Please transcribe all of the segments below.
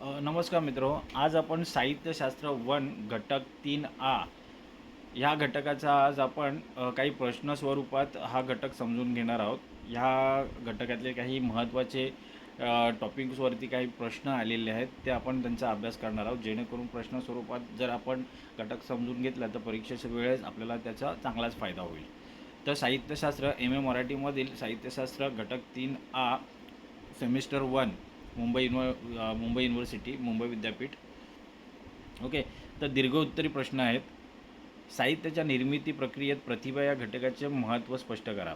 नमस्कार मित्र. आज आपण साहित्यशास्त्र वन घटक तीन आ ह्या घटकाचा आज आपण काही प्रश्न स्वरूपात हा घटक समजून घेणार आहोत. ह्या घटकातले काही महत्त्वाचे टॉपिक्सवरती काही प्रश्न आलेले आहेत ते आपण त्यांचा अभ्यास करणार आहोत. जेणेकरून प्रश्न स्वरूपात जर आपण घटक समजून घेतला तर परीक्षेच्या वेळेस आपल्याला त्याचा चांगलाच फायदा होईल. तर साहित्यशास्त्र एम ए मराठीमधील साहित्यशास्त्र घटक तीन आ सेमिस्टर वन मुंबई युनिव्हर मुंबई युनिव्हर्सिटी मुंबई विद्यापीठ. ओके तर दीर्घ उत्तरी प्रश्न आहेत. साहित्याच्या निर्मिती प्रक्रियेत प्रतिभा या घटकाचे महत्त्व स्पष्ट करा.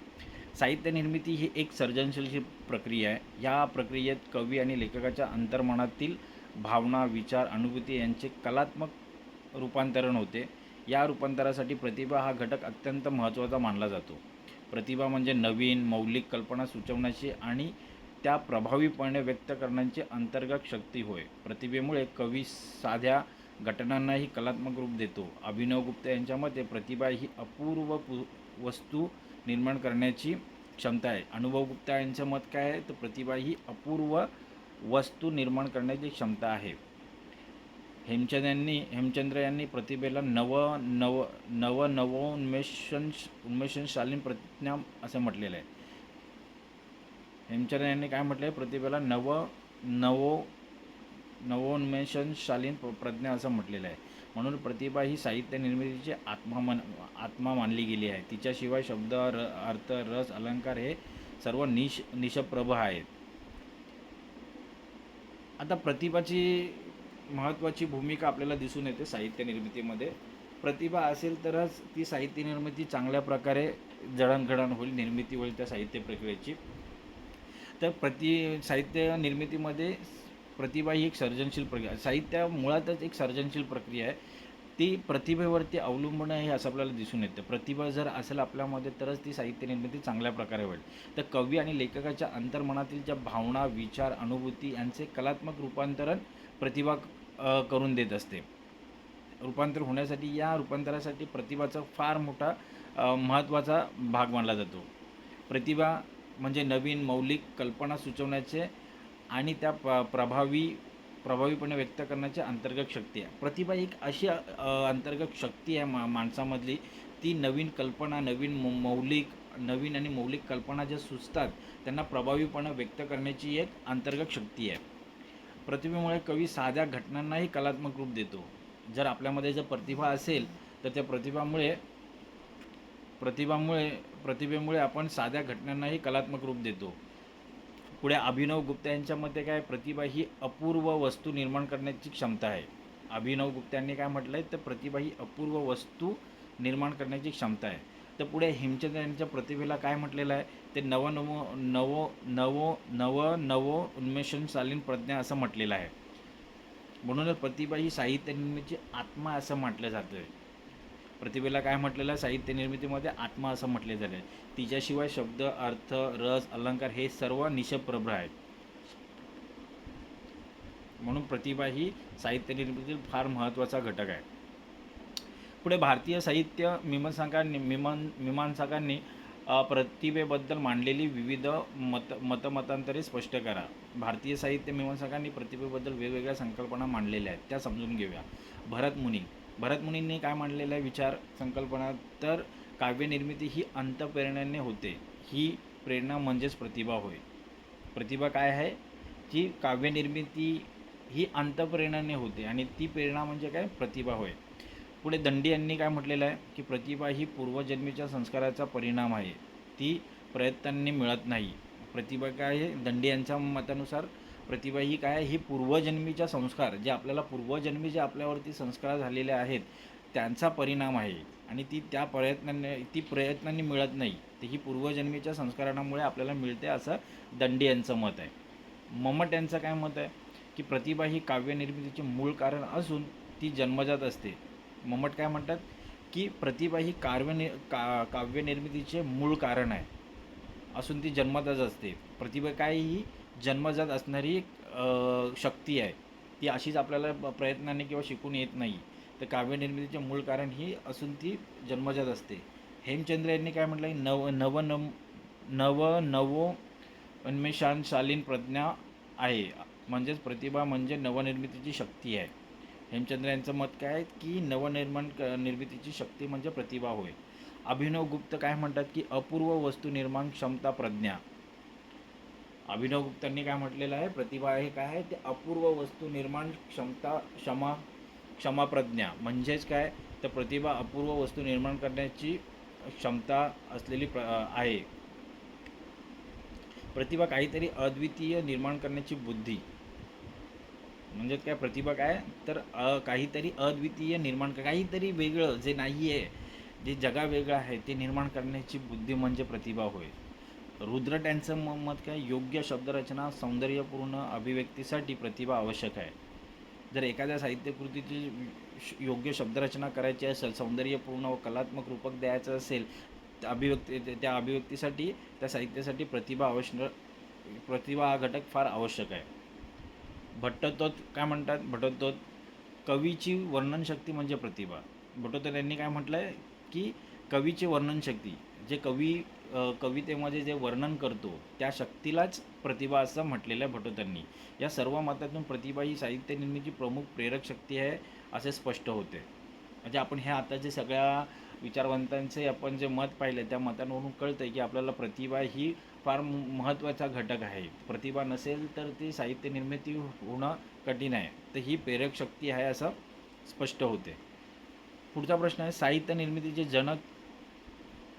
साहित्य निर्मिती ही एक सर्जनशील प्रक्रिया आहे. या प्रक्रियेत कवी आणि लेखकाच्या अंतर्मनातील भावना विचार अनुभूती यांचे कलात्मक रूपांतरण होते. या रूपांतरासाठी प्रतिभा हा घटक अत्यंत महत्त्वाचा मानला जातो. प्रतिभा म्हणजे नवीन मौलिक कल्पना सुचवण्याची आणि त्या प्रभावीपणे व्यक्त करण्याची अंतर्गत शक्ती होय. प्रतिभेमुळे कवी साध्या घटनांनाही कलात्मक रूप देतो. अभिनव गुप्ता यांच्या मते प्रतिभा ही अपूर्व पु वस्तू निर्माण करण्याची क्षमता आहे. अनुभव गुप्ता यांचं मत काय आहे? तर प्रतिभा ही अपूर्व वस्तू निर्माण करण्याची क्षमता आहे. हेमचंद यांनी हेमचंद्र यांनी प्रतिभेला नव नव नव नवोन्मेषण उन्मेषणशालीन प्रतिज्ञा असं म्हटलेलं आहे. हेमचंद्र यांनी काय म्हटलं आहे प्रतिभेला नव नवो नवोन्मेषणशालीन प्र- प्रज्ञा असं म्हटलेलं आहे. म्हणून प्रतिभा ही साहित्य निर्मितीची आत्मा मान आत्मा मानली गेली आहे. तिच्याशिवाय शब्द र अर्थ रस अलंकार हे सर्व निश निशप्रभ आहेत. आता प्रतिभाची महत्त्वाची भूमिका आपल्याला दिसून येते साहित्य निर्मितीमध्ये. प्रतिभा असेल तरच ती साहित्य निर्मिती चांगल्या प्रकारे जडणघडण होईल निर्मिती होईल त्या साहित्य प्रक्रियेची. तर प्रति साहित्य निर्मितीमध्ये प्रतिभा ही एक सर्जनशील प्रक्रिया. साहित्य मुळातच एक सर्जनशील प्रक्रिया आहे. ती प्रतिभेवरती अवलंबून आहे असं आपल्याला दिसून येतं. प्रतिभा जर असेल आपल्यामध्ये तरच ती साहित्य निर्मिती चांगल्या प्रकारे होईल. तर कवी आणि लेखकाच्या अंतर्मनातील ज्या भावना विचार अनुभूती यांचे कलात्मक रूपांतरण प्रतिभा करून देत असते. रूपांतर होण्यासाठी या रूपांतरासाठी प्रतिभाचा फार मोठा महत्त्वाचा भाग मानला जातो. प्रतिभा म्हणजे नवीन मौलिक कल्पना सुचवण्याचे आणि त्या प प्रभावी प्रभावीपणे व्यक्त करण्याची अंतर्गत शक्ती आहे. प्रतिभा एक अशी अंतर्गत शक्ती आहे मा माणसामधली. ती नवीन कल्पना नवीन मौलिक नवीन आणि मौलिक कल्पना ज्या सुचतात त्यांना प्रभावीपणे व्यक्त करण्याची एक अंतर्गत शक्ती आहे. प्रतिभेमुळे कवी साध्या घटनांनाही कलात्मक रूप देतो. जर आपल्यामध्ये जर प्रतिभा असेल तर त्या प्रतिभामुळे प्रतिभामुळे प्रतिभेमुळे आपण साध्या घटनांनाही कलात्मक रूप देतो. पुढे अभिनव गुप्ता यांच्या मते काय? प्रतिभा ही अपूर्व वस्तू निर्माण करण्याची क्षमता आहे. अभिनव गुप्त्यांनी काय म्हटलं आहे तर प्रतिभा ही अपूर्व वस्तू निर्माण करण्याची क्षमता आहे. तर पुढे हेमचंद्र यांच्या प्रतिभेला काय म्हटलेलं आहे? ते नवनवो नवो नवो नवो नव नवो उन्मेषणशालीन प्रज्ञा असं म्हटलेलं आहे. म्हणूनच प्रतिभा ही साहित्य निर्मितीची आत्मा असं म्हटलं जातं आहे प्रतिभेला काय म्हटलेलं? आहे साहित्य निर्मितीमध्ये आत्मा असं म्हटले झाले तिच्याशिवाय शब्द अर्थ रस अलंकार हे सर्व निशप्रभ आहेत. म्हणून प्रतिभा ही साहित्य निर्मितीतील फार महत्त्वाचा घटक आहे. पुढे भारतीय साहित्य मीमांसाकांनी मीमां मीमांसकांनी प्रतिभेबद्दल मांडलेली विविध मत मतमतांतरे स्पष्ट करा. भारतीय साहित्य मीमांसकांनी प्रतिभेबद्दल वेगवेगळ्या संकल्पना मांडलेल्या आहेत. त्या समजून घेऊया. भरत भरतमुनींनी काय मांडलेलं आहे? विचार संकल्पना. तर काव्यनिर्मिती ही अंतप्रेरणेने होते. ही प्रेरणा म्हणजेच प्रतिभा होय. प्रतिभा काय आहे? जी काव्यनिर्मिती ही अंतप्रेरणाने होते आणि ती प्रेरणा म्हणजे काय? प्रतिभा होय. पुढे दंडी यांनी काय म्हटलेलं आहे? की प्रतिभा ही पूर्वजन्मीच्या संस्काराचा परिणाम आहे. ती प्रयत्नांनी मिळत नाही. प्रतिभा काय आहे? दंडी यांच्या मतानुसार प्रतिभा ही काय ही पूर्वजन्मीच्या संस्कार जे आपल्याला पूर्वजन्मी जे आपल्यावरती संस्कार झालेले आहेत त्यांचा परिणाम आहे. आणि ती त्या प्रयत्नांनी ती प्रयत्नांनी मिळत नाही. ती ही पूर्वजन्मीच्या संस्कारामुळे आपल्याला मिळते असं दंडी यांचं मत आहे. ममट यांचं काय मत आहे? की प्रतिभा ही काव्यनिर्मितीचे मूळ कारण असून ती जन्मजात असते. ममट काय म्हणतात? की प्रतिभा ही काव्यनि का काव्यनिर्मितीचे मूळ कारण आहे. असून ती जन्मजात असते. प्रतिभा काय ही? जन्मजात असणारी शक्ती आहे. ती अशीच आपल्याला प्रयत्नाने किंवा शिकून येत नाही. तर काव्यनिर्मितीचे मूळ कारण ही असून ती जन्मजात असते. हेमचंद्र यांनी काय म्हटलं आहे? नव नव नव नव नवो उन्मेषानशालीन प्रज्ञा आहे. म्हणजेच प्रतिभा म्हणजे नवनिर्मितीची शक्ती आहे. हेमचंद्र यांचं मत काय आहे? की नवनिर्माण क निर्मितीची शक्ती म्हणजे प्रतिभा होय. अभिनव गुप्त काय म्हणतात? की अपूर्व वस्तू निर्माण क्षमता प्रज्ञा. अभिनव गुप्तांनी काय म्हटलेलं आहे? प्रतिभा हे काय आहे? ते अपूर्व वस्तू निर्माण क्षमता क्षमा क्षमाप्रज्ञा. म्हणजेच काय? तर प्रतिभा अपूर्व वस्तू निर्माण करण्याची क्षमता असलेली प्र आहे. प्रतिभा काहीतरी अद्वितीय निर्माण करण्याची बुद्धी. म्हणजे काय? प्रतिभा काय? तर अ, काहीतरी अद्वितीय निर्माण काहीतरी वेगळं जे नाही आहे जे जगा वेगळं आहे ते निर्माण करण्याची बुद्धी म्हणजे प्रतिभा होय. रुद्रट यांचं म- मत काय? योग्य शब्दरचना सौंदर्यपूर्ण अभिव्यक्तीसाठी प्रतिभा आवश्यक आहे. जर एखाद्या साहित्यकृतीची श- योग्य शब्दरचना करायची असेल सौंदर्यपूर्ण व कलात्मक रूपक द्यायचं असेल त्या अभिव्यक्ती त्या- अभिव्यक्तीसाठी त्या साहित्यासाठी प्रतिभा आवश्यक प्रतिभा हा घटक फार आवश्यक आहे. भट्टतोत काय म्हणतात? भट्टतोत कवीची वर्णनशक्ती म्हणजे प्रतिभा. भट्टतोत यांनी काय म्हटलं आहे की कवीची वर्णनशक्ती जे कवी कवितेमध्ये जे वर्णन करतो त्या शक्तीलाच प्रतिभा असं म्हटलेलं आहे भटोतांनी या सर्व मतातून प्रतिभा ही साहित्य निर्मितीची प्रमुख प्रेरक शक्ती आहे असे स्पष्ट होते. म्हणजे आपण ह्या आता जे सगळ्या विचारवंतांचे आपण जे मत पाहिलं त्या मतांवरून कळतं आहे की आपल्याला प्रतिभा ही फार महत्त्वाचा घटक आहे. प्रतिभा नसेल तर ती साहित्य निर्मिती होणं कठीण आहे. तर ही प्रेरक शक्ती आहे असं स्पष्ट होते. पुढचा प्रश्न आहे साहित्य निर्मितीचे जनक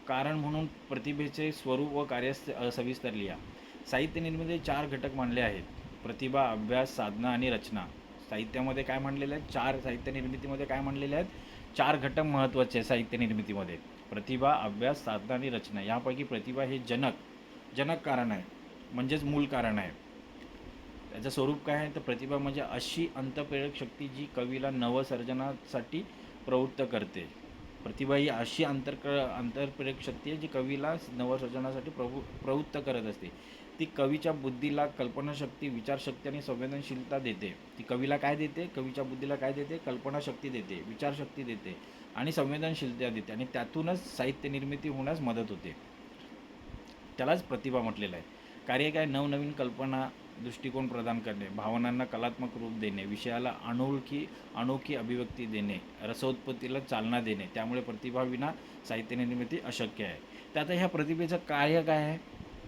कारण म्हणून प्रतिभेचे स्वरूप व कार्य सविस्तर लिहा साहित्य निर्मितीचे चार घटक मानले आहेत. प्रतिभा अभ्यास साधना आणि रचना. साहित्यामध्ये काय मांडलेलं आहेत? चार साहित्य निर्मितीमध्ये काय मांडलेले आहेत? चार घटक महत्त्वाचे आहेत साहित्य निर्मितीमध्ये प्रतिभा अभ्यास साधना आणि रचना. यापैकी प्रतिभा हे जनक. जनक कारण आहे. म्हणजेच मूल कारण आहे. त्याचं स्वरूप काय आहे? तर प्रतिभा म्हणजे अशी अंतप्रेरक शक्ती जी कवीला नवसर्जनासाठी प्रवृत्त करते. प्रतिभा ही अशी आंतरक आंतरप्रेरक शक्ती आहे जी कवीला नवसर्जनासाठी प्रवु प्रवृत्त करत असते. ती कवीच्या बुद्धीला कल्पनाशक्ती विचारशक्ती आणि संवेदनशीलता देते. ती कवीला काय देते? कवीच्या बुद्धीला काय देते? कल्पनाशक्ती देते विचारशक्ती देते आणि संवेदनशीलता देते आणि त्यातूनच साहित्य निर्मिती होण्यास मदत होते. त्यालाच प्रतिभा म्हटलेलं आहे. कार्य काय? नवनवीन कल्पना दृष्टिकोन प्रदान करणे भावनांना कलात्मक रूप देणे विषयाला अनोळखी अनोखी अभिव्यक्ती देणे रसोत्पत्तीला चालना देणे त्यामुळे प्रतिभाविना साहित्य निर्मिती अशक्य आहे. तर आता ह्या प्रतिभेचं कार्य काय आहे?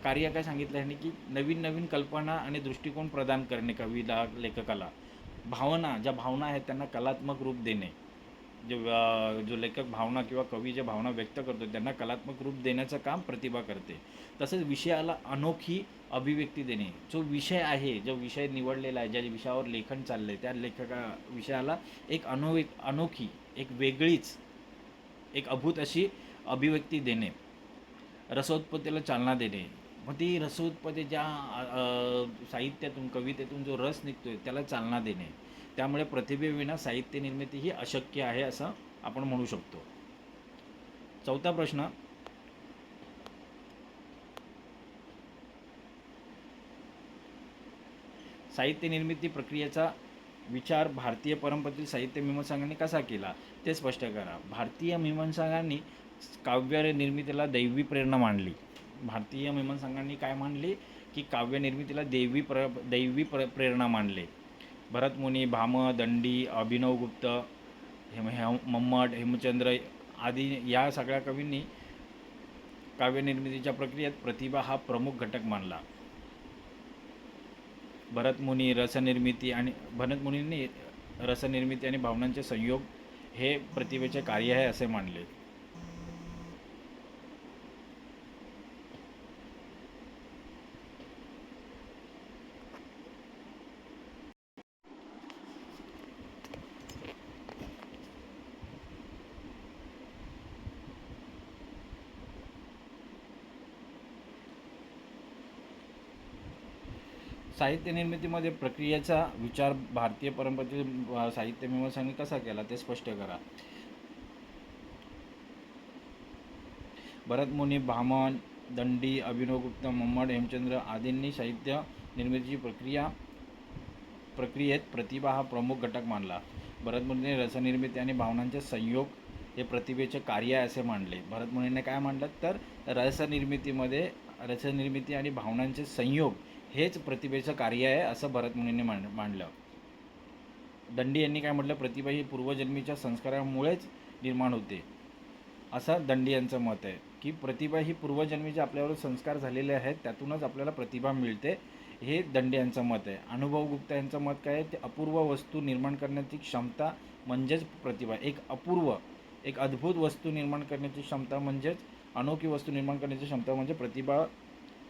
कार्य काय सांगितलं आहे की नवीन नवीन कल्पना आणि दृष्टिकोन प्रदान करणे कवीला लेखकाला. भावना ज्या भावना आहेत त्यांना कलात्मक रूप देणे. जो जो लेखक भावना किंवा कवी ज्या भावना व्यक्त करतो त्यांना कलात्मक रूप देण्याचं काम प्रतिभा करते. तसेच विषयाला अनोखी अभिव्यक्ती देणे. जो विषय आहे जो विषय निवडलेला आहे ज्या विषयावर लेखन चाललं आहे त्या लेखका विषयाला एक अनो अनोखी एक वेगळीच एक अभूत अशी अभिव्यक्ती देणे. रसोत्पत्तीला चालना देणे. मग ती रसोत्पत्ती ज्या साहित्यातून कवितेतून जो रस निघतो आहे त्याला चालना देणे. त्यामुळे प्रतिभेविना साहित्य निर्मिती ही अशक्य आहे असं आपण म्हणू शकतो. चौथा प्रश्न साहित्य निर्मिती प्रक्रियेचा विचार भारतीय परंपरेतील साहित्य मीमांसकांनी कसा केला? ते स्पष्ट करा. भारतीय मीमांसकांनी काव्य निर्मितीला दैवी प्रेरणा मांडली. भारतीय मीमांसकांनी काय मांडली? की काव्य निर्मितीला दैवी प्र दैवी प्र प्रेरणा मांडले. भरतमुनी भाम दंडी अभिनवगुप्त हेम हेम मम्मट हेमचंद्र आदी या सगळ्या कवींनी काव्यनिर्मितीच्या प्रक्रियेत प्रतिभा हा प्रमुख घटक मानला. भरतमुनी रसनिर्मिती आणि भरतमुनींनी रसनिर्मिती आणि भावनांचे संयोग हे प्रतिभेचे कार्य आहे असे मानले. साहित्य निर्मितीमध्ये प्रक्रियेचा विचार भारतीय परंपरेतील साहित्य मीमांसकांनी कसा केला ते स्पष्ट करा. भरतमुनी भामन दंडी अभिनवगुप्त मम्मड हेमचंद्र आदींनी साहित्य निर्मितीची प्रक्रिया प्रक्रियेत प्रतिभा हा प्रमुख घटक मानला. भरतमुनीने रसनिर्मिती आणि भावनांचे संयोग हे प्रतिभेचे कार्य आहे असे मानले. भरतमुनीने काय मांडलं तर रसनिर्मितीमध्ये रसनिर्मिती आणि भावनांचे संयोग हेच प्रतिभेचं कार्य आहे असं भरत मुनींनी मांडलं. दंडी यांनी काय म्हटलं? प्रतिभा ही पूर्वजन्मीच्या संस्कारामुळेच निर्माण होते. असं दंडी यांचं मत आहे की प्रतिभा ही पूर्वजन्मीचे आपल्यावर संस्कार झालेले आहेत त्यातूनच आपल्याला प्रतिभा मिळते हे दंडी यांचं मत आहे. अनुभव गुप्ता यांचं मत काय आहे? ते अपूर्व वस्तू निर्माण करण्याची क्षमता म्हणजेच प्रतिभा. एक अपूर्व एक अद्भुत वस्तू निर्माण करण्याची क्षमता म्हणजेच अनोखी वस्तू निर्माण करण्याची क्षमता म्हणजे प्रतिभा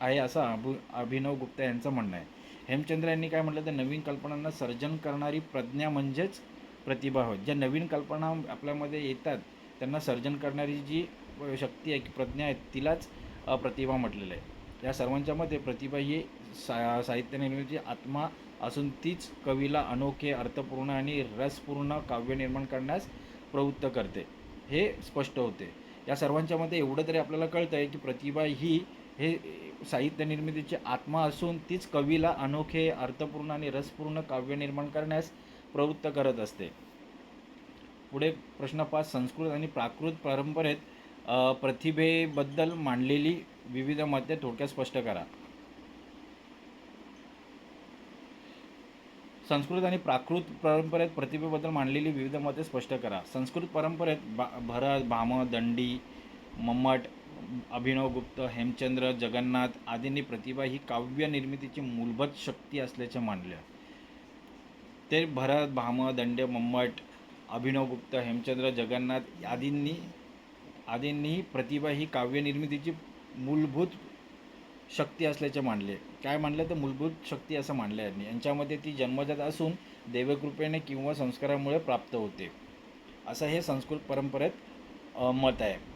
आहे असं अभु अभिनव गुप्ता यांचं म्हणणं आहे. हेमचंद्र यांनी काय म्हटलं? तर नवीन कल्पनांना सर्जन करणारी प्रज्ञा म्हणजेच प्रतिभा होय. ज्या नवीन कल्पना आपल्यामध्ये येतात त्यांना सर्जन करणारी जी शक्ती आहे की प्रज्ञा आहे तिलाच प्रतिभा म्हटलेलं आहे. या सर्वांच्या मते प्रतिभा ही सा साहित्य निर्मितीची आत्मा असून तीच कवीला अनोखे अर्थपूर्ण आणि रसपूर्ण काव्य निर्माण करण्यास प्रवृत्त करते. हे स्पष्ट होते. या सर्वांच्या मते एवढं तरी आपल्याला कळतं आहे की प्रतिभा ही हे साहित्य निर्मितीची आत्मा असून तीच कवीला अनोखे अर्थपूर्ण आणि रसपूर्ण काव्य निर्माण करण्यास प्रवृत्त करत असते. पुढे प्रश्न पाच संस्कृत आणि प्राकृत परंपरेत प्रतिभेबद्दल मांडलेली विविध मते थोडक्यात स्पष्ट करा. संस्कृत आणि प्राकृत परंपरेत प्रतिभेबद्दल मांडलेली विविध मते स्पष्ट करा. संस्कृत परंपरेत बा भरत भाम दंडी मम्मट अभिनव गुप्त हेमचंद्र जगन्नाथ आदींनी प्रतिभा ही काव्य निर्मितीची मूलभूत शक्ती असल्याचे मानले. ते भरत भाम दंड मम्मट अभिनव गुप्त हेमचंद्र जगन्नाथ आदींनी आदींनी प्रतिभा ही काव्यनिर्मितीची मूलभूत शक्ती असल्याचे मानले. काय मानलं तर मूलभूत शक्ती असं मानलं यांनी. यांच्यामध्ये ती जन्मजात असून देवकृपेने किंवा संस्कारामुळे प्राप्त होते. असं हे संस्कृत परंपरेत मत आहे.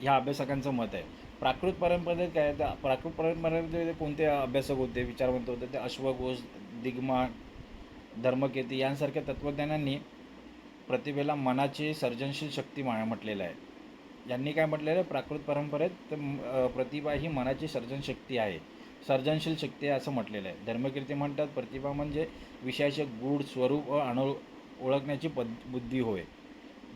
ह्या अभ्यासकांचं मत आहे. प्राकृत परंपरेत काय त्या तर प्राकृत परंपरेमध्ये कोणते अभ्यासक होते? विचारवंत होते. ते अश्वघोष दिग्मा धर्मकेती यांसारख्या तत्त्वज्ञानांनी प्रतिभेला मनाची सर्जनशील शक्ती मा म्हटलेलं आहे. यांनी काय म्हटलेलं आहे? प्राकृत परंपरेत तर प्रतिभा ही मनाची सर्जन शक्ती आहे. सर्जनशील शक्ती आहे असं म्हटलेलं आहे. धर्मकीर्ती म्हणतात. प्रतिभा म्हणजे विषयाचे गूढ स्वरूप व अनु ओळखण्याची पद बुद्धी होय.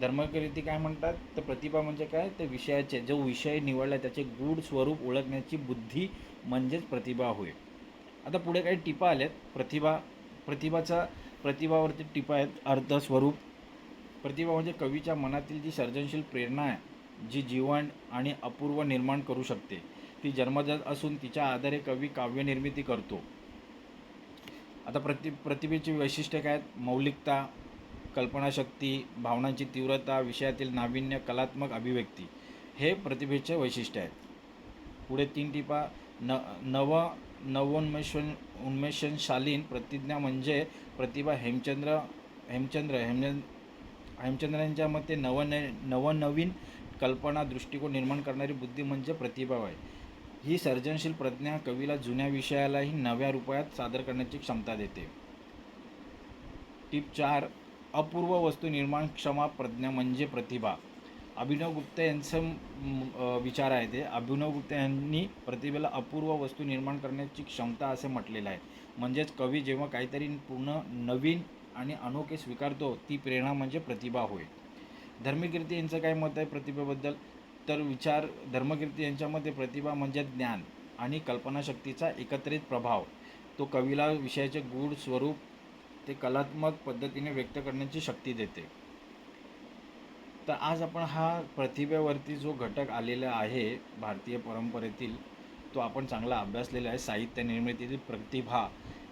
धर्मकरीती काय म्हणतात? तर प्रतिभा म्हणजे काय? तर विषयाचे जो विषय निवडला त्याचे गूढ स्वरूप ओळखण्याची बुद्धी म्हणजेच प्रतिभा होय. आता पुढे काही टिपा आल्यात. प्रतिभा प्रतिभाचा प्रतिभावरती टिपा आहेत. अर्थ स्वरूप. प्रतिभा म्हणजे कवीच्या मनातील जी सर्जनशील प्रेरणा आहे जी जीवन आणि अपूर्व निर्माण करू शकते. ती जन्मजात असून तिच्या आधारे कवी काव्यनिर्मिती करतो. आता प्रति प्रतिभेची वैशिष्ट्ये काय आहेत? मौलिकता कल्पनाशक्ती भावनांची तीव्रता विषयातील नाविन्य कलात्मक अभिव्यक्ती हे प्रतिभेचे वैशिष्ट्य आहेत. पुढे तीन टिपा. न नव नवोन्मेषण उन्मेषणशालीन प्रतिज्ञा म्हणजे प्रतिभा हेमचंद्र हेमचंद्र हेमचंद हेमचंद्र यांच्या मते नवन नवनवीन कल्पना दृष्टिकोन निर्माण करणारी बुद्धी म्हणजे प्रतिभा आहे ही सर्जनशील प्रज्ञा कवीला जुन्या विषयालाही नव्या रूपात सादर करण्याची क्षमता देते. टिप चार. अपूर्व वस्तू निर्माण क्षमा प्रज्ञा म्हणजे प्रतिभा. अभिनव गुप्ता यांचं विचार आहे ते. अभिनव गुप्ता यांनी प्रतिभेला अपूर्व वस्तू निर्माण करण्याची क्षमता असे म्हटलेलं आहे. म्हणजेच कवी जेव्हा काहीतरी पूर्ण नवीन आणि अनोखे स्वीकारतो ती प्रेरणा म्हणजे प्रतिभा होय. धर्मकीर्ती यांचं काय मत आहे प्रतिभेबद्दल? तर विचार धर्मकीर्ती यांच्यामध्ये प्रतिभा म्हणजे ज्ञान आणि कल्पनाशक्तीचा एकत्रित प्रभाव. तो कवीला विषयाचे गूढ स्वरूप ते कलात्मक पद्धतीने व्यक्त करण्याची शक्ती देते. तर आज आपण हा प्रतिभेवरती जो घटक आलेला आहे भारतीय परंपरेतील तो आपण चांगला अभ्यासलेला आहे. साहित्य निर्मितीतील प्रतिभा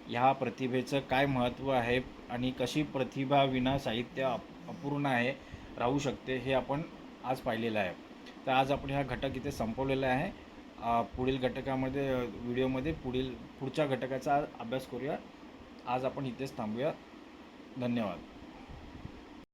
ह्या प्रतिभेचं काय महत्त्व आहे आणि कशी प्रतिभा विना साहित्य अप- अपूर्ण आहे राहू शकते हे आपण आज पाहिलेलं आहे. तर आज आपण हा घटक इथे संपवलेला आहे. पुढील घटकामध्ये व्हिडिओमध्ये पुढील पुढच्या घटकाचा अभ्यास करूया. आज आपण इथेच थांबूया. धन्यवाद.